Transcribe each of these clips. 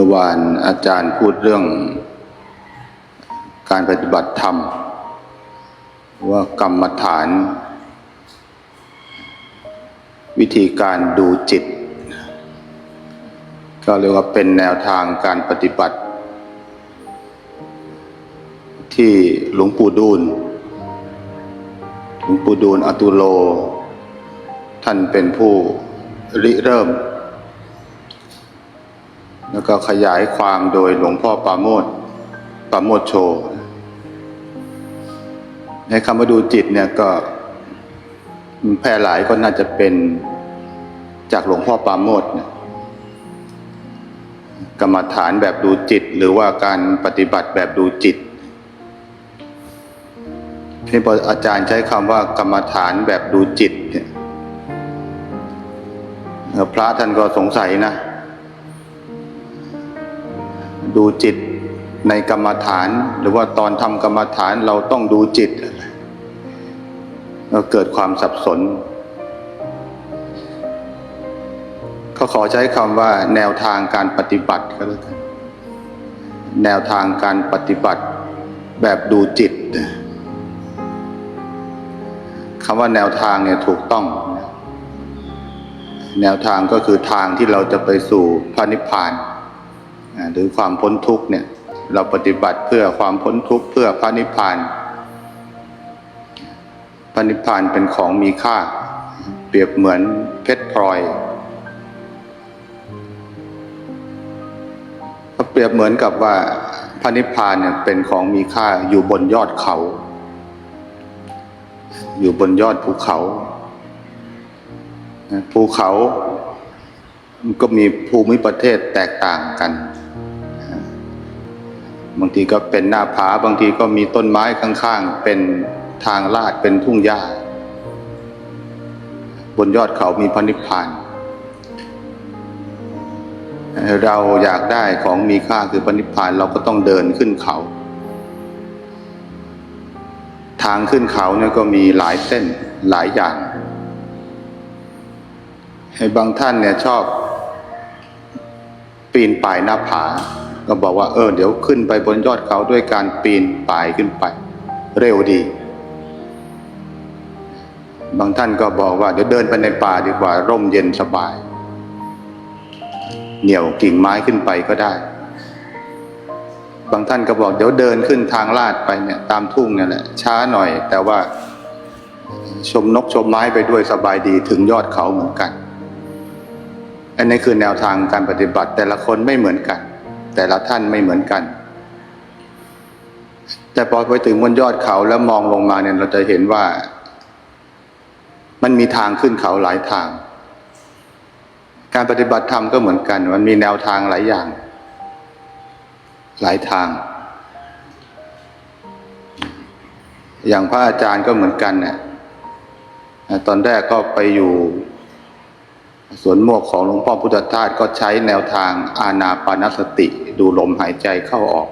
มื่อวานอาจารย์พูดเรื่อง การปฏิบัติธรรม ว่ากรรมฐาน วิธีการดูจิต ก็เรียกว่าเป็นแนวทางการปฏิบัติ ที่หลวงปู่ดูลหลวงปู่ดูลอตุโล ท่านเป็นผู้ริเริ่ม ก็ขยายความโดยหลวงพ่อปาโมทปาโมทโช ในคำว่าดูจิตเนี่ยก็แพร่หลายก็น่าจะเป็นจากหลวงพ่อปาโมทเนี่ยกรรมฐานแบบดูจิต หรือว่าการปฏิบัติแบบดูจิตที่พออาจารย์ใช้คำว่ากรรมฐานแบบดูจิตเนี่ยพระท่านก็สงสัยนะ ดูจิตในกรรมฐาน หรือว่าตอนทำกรรมฐานเราต้องดูจิตก็เกิดความสับสนเขาขอใช้คำว่าแนวทางการปฏิบัติก็แล้วกันแนวทางการปฏิบัติแบบดูจิตคำว่าแนวทางเนี่ยถูกต้อง แนวทางก็คือทางที่เราจะไปสู่พระนิพพาน หรือความพ้นทุกข์เนี่ยเราปฏิบัติเพื่อความพ้นทุกข์เพื่อพระนิพพานพระนิพพานเป็นของมีค่า เปรียบเหมือนเพชรพลอยก็เปรียบเหมือนกับว่าพระนิพพานเนี่ยเป็นของมีค่าอยู่บนยอดเขา อยู่บนยอดภูเขาภูเขาก็มีภูมิประเทศแตกต่างกัน บางทีก็เป็นหน้าผาบางทีก็มีต้นไม้ข้างๆ เป็นทางลาดเป็นทุ่งหญ้า บนยอดเขามีพระนิพพาน เราอยากได้ของมีค่าคือพระนิพพานเราก็ต้องเดินขึ้นเขา ทางขึ้นเขาเนี่ยก็มีหลายเส้นหลายอย่างให้บางท่านเนี่ยชอบปีนป่ายหน้าผา ก็บอกว่าเออเดี๋ยวขึ้นไปบนยอดเขาด้วยการปีนป่ายขึ้นไป เร็วดี บางท่านก็บอกว่าเดี๋ยวเดินไปในป่าดีกว่า ร่มเย็นสบาย เหนี่ยวกิ่งไม้ขึ้นไปก็ได้ บางท่านก็บอกเดี๋ยวเดินขึ้นทางลาดไปเนี่ยตามทุ่งเนี่ยแหละช้าหน่อย แต่ว่าชมนกชมไม้ไปด้วยสบายดีถึงยอดเขาเหมือนกัน อันนี้คือแนวทางการปฏิบัติแต่ละคนไม่เหมือนกัน แต่ละท่านไม่เหมือนกัน แต่พอไปถึงบนยอดเขาแล้วมองลงมาเนี่ยเราจะเห็นว่า มันมีทางขึ้นเขาหลายทาง การปฏิบัติธรรมก็เหมือนกัน มันมีแนวทางหลายอย่าง หลายทาง อย่างพระอาจารย์ก็เหมือนกันเนี่ยตอนแรกก็ไปอยู่สวนโมกของหลวงพ่อพุทธทาสก็ใช้แนวทางอาณาปานสติ ดูลมหายใจเข้าออก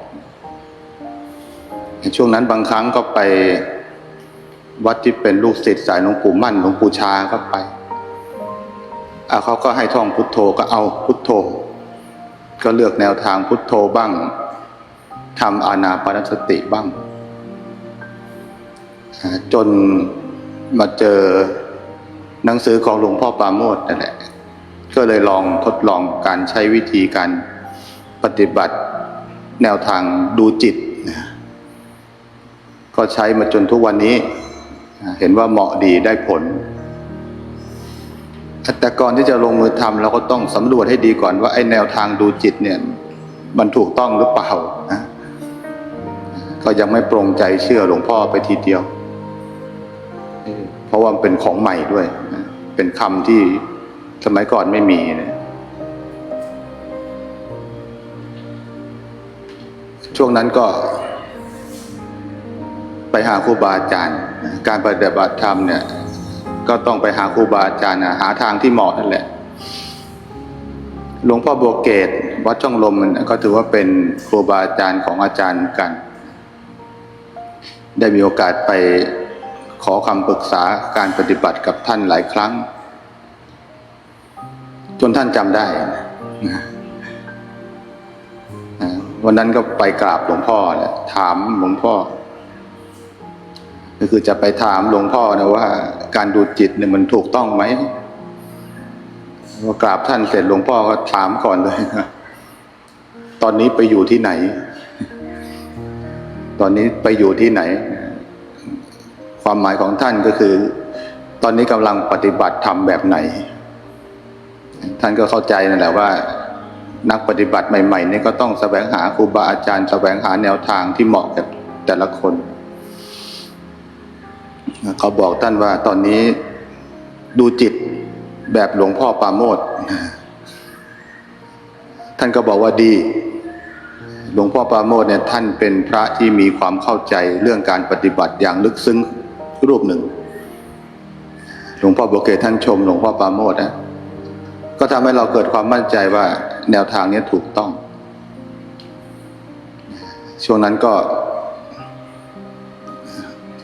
ช่วงนั้นบางครั้งก็ไปวัดที่เป็นลูกศิษย์สายหลวงปู่มั่นหลวงปู่ชาก็ไปเอาเขาก็ให้ท่องพุทโธก็เอาพุทโธ ก็เลือกแนวทางพุทโธบ้างทำอาณาปนสติบ้าง จนมาเจอหนังสือของหลวงพ่อปราโมทนั่นแหละ ก็เลยลองทดลองการใช้วิธีการ ปฏิบัติแนวทางดูจิตนะก็ใช้มาจนทุกวันนี้ เห็นว่าเหมาะดีได้ผล แต่ก่อนที่จะลงมือทำเราก็ต้องสำรวจให้ดีก่อนว่าไอ้แนวทางดูจิตเนี่ยมันถูกต้องหรือเปล่านะก็ยังไม่ปรงใจเชื่อหลวงพ่อไปทีเดียว เพราะว่าเป็นของใหม่ด้วย เป็นคำที่สมัยก่อนไม่มีนะ ช่วงนั้นก็ ไปหาครูบาอาจารย์ การปฏิบัติธรรมเนี่ย ก็ต้องไปหาครูบาอาจารย์หาทางที่เหมาะนั่นแหละ หลวงพ่อบัวเกต วัดช่องลมมันก็ถือว่าเป็นครูบาอาจารย์ของอาจารย์กัน ได้มีโอกาสไปขอคำปรึกษาการปฏิบัติกับท่านหลายครั้ง จนท่านจำได้นะ วันนั้นก็ไปกราบหลวงพ่อเนี่ยถามหลวงพ่อ ก็คือจะไปถามหลวงพ่อนะว่า การดูจิตเนี่ยมันถูกต้องไหมพอกราบท่านเสร็จหลวงพ่อก็ถามก่อนเลยนะตอนนี้ไปอยู่ที่ไหน ตอนนี้ไปอยู่ที่ไหน ความหมายของท่านก็คือ ตอนนี้กำลังปฏิบัติธรรมแบบไหน ท่านก็เข้าใจนั่นแหละว่า นักปฏิบัติใหม่ๆนี่ก็ต้องแสวงหาครูบาอาจารย์แสวงหาแนวทางที่เหมาะกับแต่ละคน เขาบอกท่านว่าตอนนี้ดูจิตแบบหลวงพ่อปาโมทท่านก็บอกว่าดี หลวงพ่อปาโมทเนี่ยท่านเป็นพระที่มีความเข้าใจเรื่องการปฏิบัติอย่างลึกซึ้งรูปหนึ่ง หลวงพ่อโบเกท่านชม หลวงพ่อปาโมทนะก็ทำให้เราเกิดความมั่นใจว่า แนวทางนี้ถูกต้อง ช่วงนั้นก็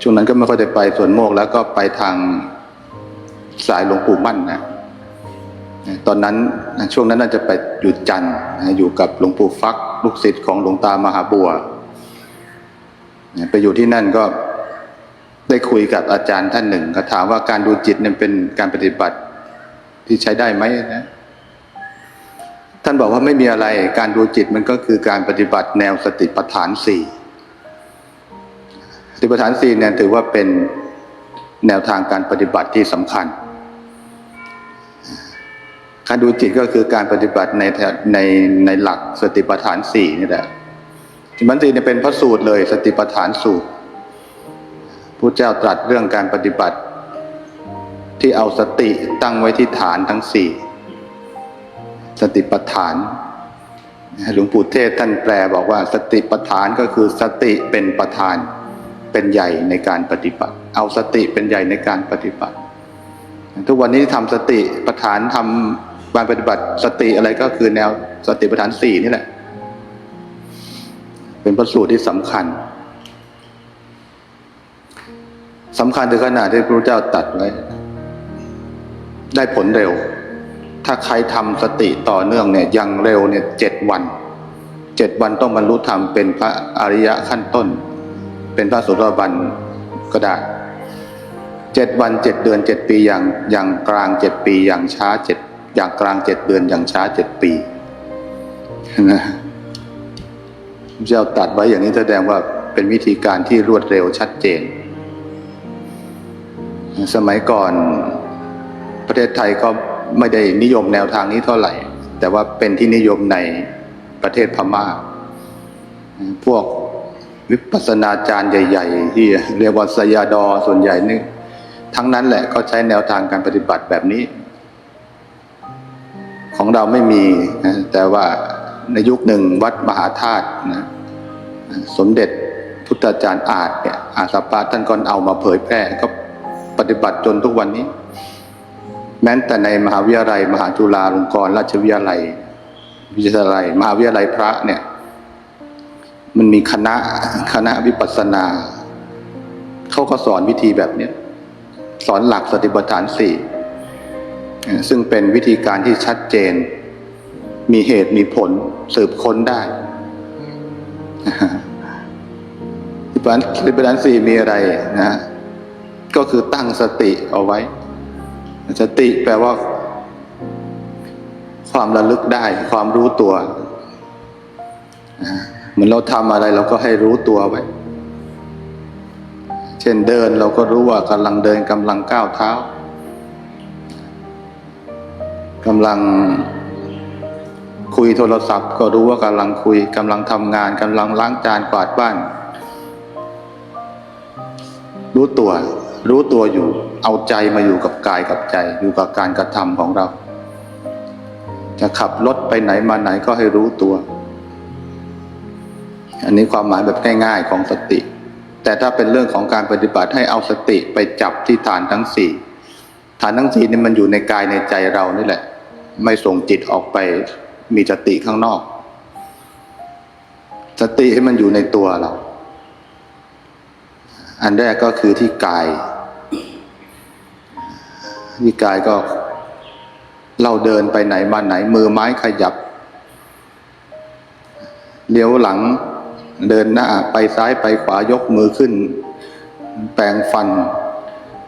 ช่วงนั้นก็ไม่ค่อยได้ไปสวนโมกแล้วก็ไปทางสายหลวงปู่มั่นนะตอนนั้นช่วงนั้นน่าจะไปอยู่จันทร์อยู่กับหลวงปู่ฟัก ลูกศิษย์ของหลวงตามหาบัว ไปอยู่ที่นั่นก็ได้คุยกับอาจารย์ท่านหนึ่ง ก็ถามว่าการดูจิตเนี่ยเป็นการปฏิบัติที่ใช้ได้ไหมนะ ท่านบอกว่าไม่มีอะไรการดูจิตมันก็คือการปฏิบัติแนวสติปัฏฐานสี่สติปัฏฐานสี่เนี่ยถือว่าเป็นแนวทางการปฏิบัติที่สำคัญ การดูจิตก็คือการปฏิบัติในในในหลักสติปัฏฐานสี่นี่แหละสติปัฏฐานสี่เนี่ยเป็นพระสูตรเลย สติปัฏฐานสูตรพระเจ้าตรัสเรื่องการปฏิบัติที่เอาสติตั้งไว้ที่ฐานทั้งสี่ สติปัฏฐานหลวงปู่เทศท่านแปลบอกว่า สติปัฏฐานก็คือสติเป็นประธานเป็นใหญ่ในการปฏิบัติ เอาสติเป็นใหญ่ในการปฏิบัติ ทุกวันนี้ทำสติปัฏฐานทำการปฏิบัติสติอะไรก็คือแนวสติปัฏฐานสี่นี่แหละ เป็นประสูตรที่สำคัญสำคัญถึงขนาดที่พระพุทธเจ้าตัดไว้ ได้ผลเร็ว ถ้าใครทำสติต่อเนื่องเนี่ยยังเร็วเนี่ยเจ็ดวันเจ็ดวันต้องบรรลุธรรมเป็นพระอริยะขั้นต้น เป็นพระสุรบันก็ได้เจ็ดวันเจ็ดเดือนเจ็ดปีอย่างอย่างกลางเจ็ดปีอย่างช้าเจ็ดอย่างกลางเจ็ดเดือนอย่างช้าเจ็ดปีนะเจ้าตัดไว้อย่างนี้แสดงว่าเป็นวิธีการที่รวดเร็วชัดเจน สมัยก่อนประเทศไทยก็ ไม่ได้นิยมแนวทางนี้เท่าไหร่ แต่ว่าเป็นที่นิยมในประเทศพม่า พวกวิปัสสนาจารย์ใหญ่ ๆ ที่เรียกว่าสยาดอส่วนใหญ่นี่ทั้งนั้นแหละก็ใช้แนวทางการปฏิบัติแบบนี้ ของเราไม่มีนะแต่ว่าในยุคหนึ่งวัดมหาธาตุนะสมเด็จพุทธาจารย์อาจเนี่ยอาสาปาท่านก็เอามาเผยแพร่ก็ปฏิบัติจนทุกวันนี้ แม้แต่ในมหาวิทยาลัย มหาจุฬาลงกรณราชวิทยาลัย วิทยาลัย มหาวิทยาลัยพระเนี่ย มันมีคณะคณะวิปัสสนาเขาก็สอนวิธีแบบเนี้ยสอนหลักสติปัฏฐานสี่ซึ่งเป็นวิธีการที่ชัดเจน มีเหตุมีผลสืบค้นได้สติปัฏฐานสี่มีอะไรนะ ก็คือตั้งสติเอาไว้ สติแปลว่า ความระลึกได้ ความรู้ตัวเหมือนเราทำอะไรเราก็ให้รู้ตัวไว้ เช่นเดินเราก็รู้ว่ากำลังเดินกำลังก้าวเท้ากำลังคุยโทรศัพท์ ก็รู้ว่ากำลังคุยกำลังทำงานกำลังล้างจานกวาดบ้าน รู้ตัว รู้ตัวอยู่ เอาใจมาอยู่กับกายกับใจ อยู่กับการกระทำของเรา จะขับรถไปไหนมาไหนก็ให้รู้ตัว อันนี้ความหมายแบบง่ายๆของสติ แต่ถ้าเป็นเรื่องของการปฏิบัติให้เอาสติไปจับที่ฐานทั้งสี่ฐานทั้งสี่นี่มันอยู่ในกายในใจเรานี่แหละ ไม่ส่งจิตออกไปมีสติข้างนอก สติให้มันอยู่ในตัวเรา อันแรกก็คือที่กาย ที่กายก็เราเดินไปไหนมาไหนมือไม้ขยับเลี้ยวหลังเดินหน้าไปซ้ายไปขวายกมือขึ้น แปรงฟัน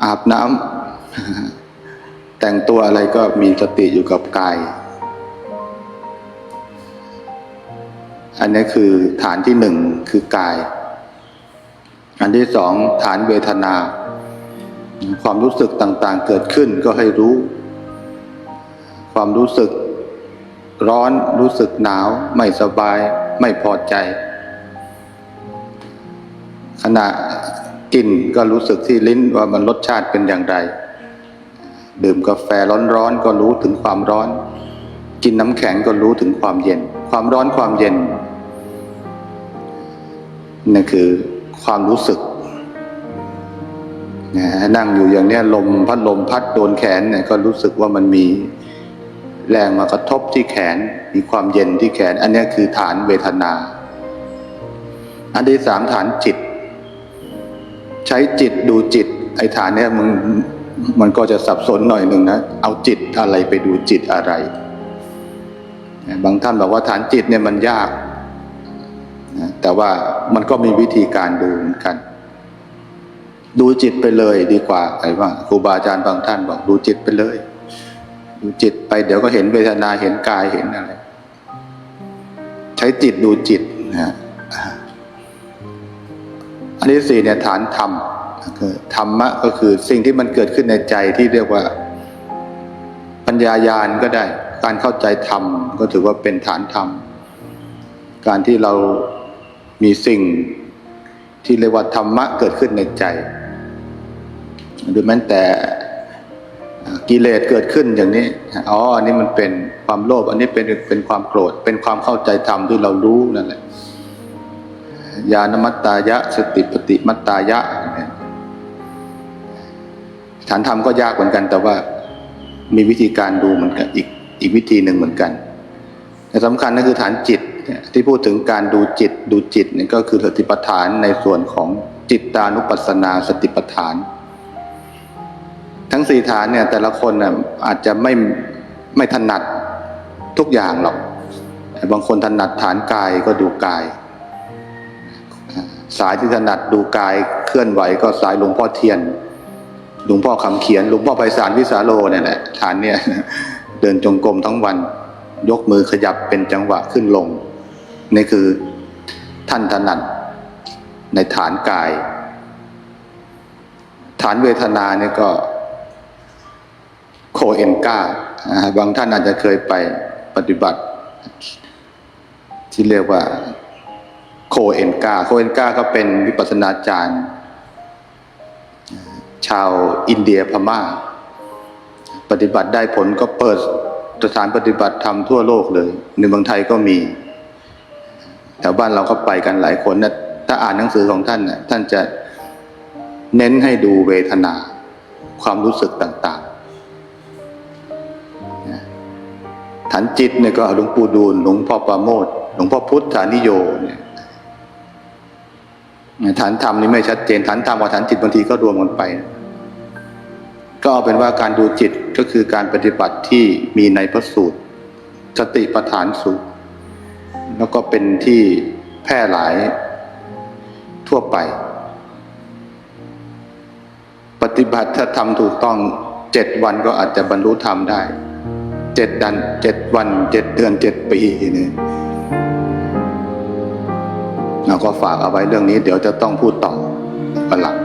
อาบน้ำแต่งตัวอะไรก็มีสติอยู่กับกาย อันนี้คือฐานที่หนึ่งคือกาย อันที่สองฐานเวทนา ความรู้สึกต่างๆ เกิดขึ้นก็ให้รู้ ความรู้สึกร้อนรู้สึกหนาว ไม่สบาย ไม่พอใจ ขณะกินก็รู้สึกที่ลิ้นว่ามันรสชาติเป็นอย่างไร ดื่มกาแฟร้อนๆก็รู้ถึงความร้อน กินน้ำแข็งก็รู้ถึงความเย็น ความร้อนความเย็นนั่นคือความรู้สึก นั่งอยู่อย่างเนี้ยลมพัดลมพัดโดนแขนเนี่ยก็รู้สึกว่ามันมีแรงมากระทบที่แขน มีความเย็นที่แขน อันนี้คือฐานเวทนา อันที่สามฐานจิต ใช้จิตดูจิต ไอ้ฐานเนี้ยมันมันก็จะสับสนหน่อยหนึ่งนะ เอาจิตอะไรไปดูจิตอะไร บางท่านบอกว่าฐานจิตเนี่ยมันยากนะแต่ว่ามันก็มีวิธีการดูเหมือนกัน ดูจิตไปเลยดีกว่าไอ้ว่าครูบาอาจารย์บางท่านบอกดูจิตไปเลย ดูจิตไปเดี๋ยวก็เห็นเวทนาเห็นกายเห็นอะไร ใช้จิตดูจิตนะฮะอันที่สี่เนี่ยฐานธรรมคือธรรมะก็คือสิ่งที่มันเกิดขึ้นในใจที่เรียกว่า ปัญญายาณก็ได้ การเข้าใจธรรมก็ถือว่าเป็นฐานธรรม การที่เรามีสิ่งที่เรียกว่าธรรมะเกิดขึ้นในใจ หรือแม้แต่กิเลสเกิดขึ้นอย่างนี้ อ๋อ อันนี้มันเป็นความโลภ อันนี้เป็นเป็นความโกรธ เป็นความเข้าใจธรรมที่เรารู้นั่นแหละ ญาณมัตตายะ สติปฏิมัตตายะฐานธรรมก็ยากเหมือนกัน แต่ว่ามีวิธีการดูเหมือนกันอีกอีกวิธีหนึ่งเหมือนกัน แต่สำคัญนั่นคือฐานจิตที่พูดถึงการดูจิตดูจิตนี่ก็คือสติปัฏฐานในส่วนของจิตตานุปัสสนาสติปัฏฐาน งสี่ฐานเนี่ยแต่ละคนน่ะอาจจะไม่ไม่ถนัดทุกอย่างหรอก บางคนถนัดฐานกายก็ดูกาย สายที่ถนัดดูกายเคลื่อนไหวก็สายหลวงพ่อเทียน หลวงพ่อคำเขียน หลวงพ่อไพศาลวิสาโลเนี่ยแหละฐานเนี่ยเดินจงกรมทั้งวัน ยกมือขยับเป็นจังหวะขึ้นลง นี่คือท่านถนัดในฐานกาย ฐานเวทนาเนี่ยก็ เอ็นกาบางท่านอาจจะเคยไปปฏิบัติ ที่เรียกว่าโคเอ็นกาโคเอ็นกาก็เป็นวิปัสสนาจารย์ ชาวอินเดียพม่า ปฏิบัติได้ผลก็เปิดสถานปฏิบัติธรรมทั่วโลกเลย ในเมืองไทยก็มีแถวบ้านเราก็ไปกันหลายคนนะถ้าอ่านหนังสือของท่านนะท่านจะเน้นให้ดูเวทนา ความรู้สึกต่าง ฐานจิตเนี่ยก็หลวงปู่ดูลหลวงพ่อประโมทหลวงพ่อพุทธานิโยเนี่ยฐานธรรมนี่ไม่ชัดเจนฐานธรรมกับฐานจิตบางทีก็รวมกันไป ก็เอาเป็นว่าการดูจิตก็คือการปฏิบัติที่มีในพระสูตรสติปัฏฐานสูตร แล้วก็เป็นที่แพร่หลายทั่วไป ปฏิบัติถ้าทำถูกต้องเจ็ดวันก็อาจจะบรรลุธรรมได้ เจ็ดดันเจ็ดวันเจ็ดเดือนเจ็ดปีนี่เราก็ฝากเอาไว้เรื่องนี้ เดี๋ยวจะต้องพูดต่อวันหลัง